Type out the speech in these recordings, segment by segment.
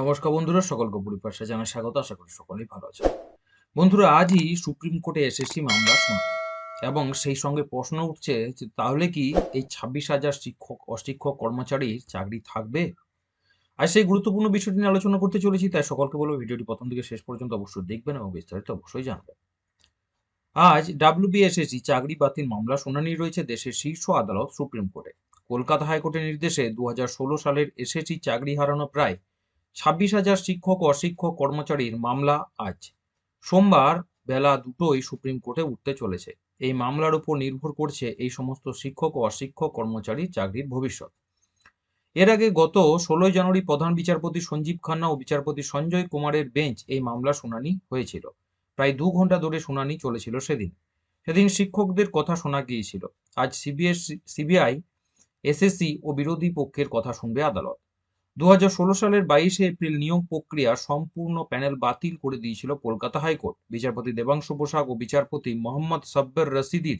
নমস্কার বন্ধুরা, সকলকে পরিপাশে জানা স্বাগত, আশা করি সকলেই ভালো আছে বন্ধুরা, আজই সুপ্রিম কোর্টে এসএসসি মামলা শোনা এবং সেই সঙ্গে প্রশ্ন উঠছে যে তাহলে কি এই ছাব্বিশ হাজার শিক্ষক, অশিক্ষক কর্মচারীর চাকরি থাকবে? আর সেই গুরুত্বপূর্ণ বিষয়টি নিয়ে আলোচনা করতে চলেছি, তাই সকলকে বলব ভিডিওটি প্রথম থেকে শেষ পর্যন্ত অবশ্যই দেখবেন এবং বিস্তারিত অবশ্যই জানবেন। আজ ডাব্লিউবিএসএসসি চাকরি বাতিল মামলা শুনানি রয়েছে দেশের শীর্ষ আদালত সুপ্রিম কোর্টে। কলকাতা হাইকোর্টের নির্দেশে দু হাজার ষোলো সালের এসএসসি চাকরি হারানো প্রায় ছাব্বিশ হাজার শিক্ষক অশিক্ষক কর্মচারীর মামলা আজ। সোমবার বেলা দুটোই সুপ্রিম কোর্টে উঠতে চলেছে। এই মামলার উপর নির্ভর করছে এই সমস্ত শিক্ষক ও অশিক্ষক কর্মচারীর চাকরির ভবিষ্যৎ। এর আগে গত ষোলোই জানুয়ারি প্রধান বিচারপতি সঞ্জীব খান্না ও বিচারপতি সঞ্জয় কুমারের বেঞ্চ এই মামলা শুনানি হয়েছিল। প্রায় দু ঘণ্টা ধরে শুনানি চলেছিল সেদিন। সেদিন শিক্ষকদের কথা শোনা গিয়েছিল। আজ সিবিএস, সিবিআই, এসএসসি ও বিরোধী পক্ষের কথা শুনবে আদালত। দু হাজার ষোলো সালের বাইশে এপ্রিল নিয়োগ প্রক্রিয়া সম্পূর্ণ প্যানেল বাতিল করে দিয়েছিল কলকাতা হাইকোর্ট। বিচারপতি দেবাংশু প্রসাদ ও বিচারপতি মোহাম্মদ সাব্বের রশিদির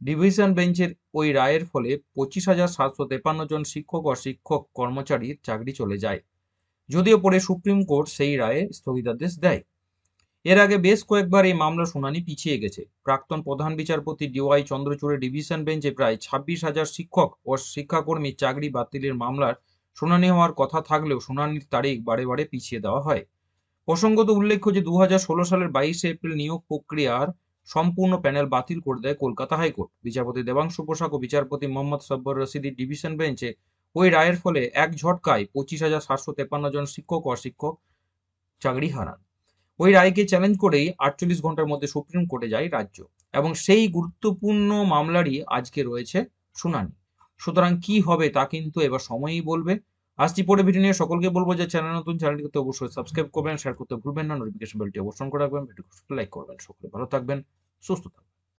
ডিভিশন বেঞ্চের ওই রায়ের ফলে পঁচিশ হাজার সাতশো তেপান্ন জন শিক্ষক ও শিক্ষক কর্মচারীর চাকরি চলে যায়। যদিও পরে সুপ্রিম কোর্ট সেই রায়ে স্থগিতাদেশ দেয়। এর আগে বেশ কয়েকবার এই মামলা শুনানি পিছিয়ে গেছে। প্রাক্তন প্রধান বিচারপতি ডিওয়াই চন্দ্রচূড়ের ডিভিশন বেঞ্চে প্রায় ছাব্বিশ হাজার শিক্ষক ও শিক্ষাকর্মীর চাকরি বাতিলের মামলার শুনানি হওয়ার কথা থাকলেও শুনানির তারিখ বারে বারে পিছিয়ে দেওয়া হয়। প্রসঙ্গত উল্লেখ্য যে দু হাজার ষোলো সালের বাইশে এপ্রিল নিয়োগ প্রক্রিয়ার সম্পূর্ণ প্যানেল বাতিল করে দেয় কলকাতা হাইকোর্ট। বিচারপতি দেবাংশু প্রসাদ ও বিচারপতি মোহাম্মদ সব্বর রশিদির ডিভিশন বেঞ্চে ওই রায়ের ফলে এক ঝটকায় পঁচিশ হাজার সাতশো তেপান্ন জন শিক্ষক ও শিক্ষক চাকরি হারান। ওই রায়কে চ্যালেঞ্জ করেই আটচল্লিশ ঘণ্টার মধ্যে সুপ্রিম কোর্টে যায় রাজ্য এবং সেই গুরুত্বপূর্ণ মামলারই আজকে রয়েছে শুনানি। সুতরাং কি হবে তা কিন্তু এবার সময়ই বলবে। আসছি পরে ভিডিও নিয়ে। সকলকে বলব যে চ্যানেল নতুন চ্যানেলটি করতে অবশ্যই সাবস্ক্রাইব করবেন শেয়ার করতে ভুলবেন না নোটিফিকেশন বেলটি অবশ্যই করে রাখবেন ভিডিও লাইক করবেন, সকলে ভালো থাকবেন, সুস্থ থাকবেন।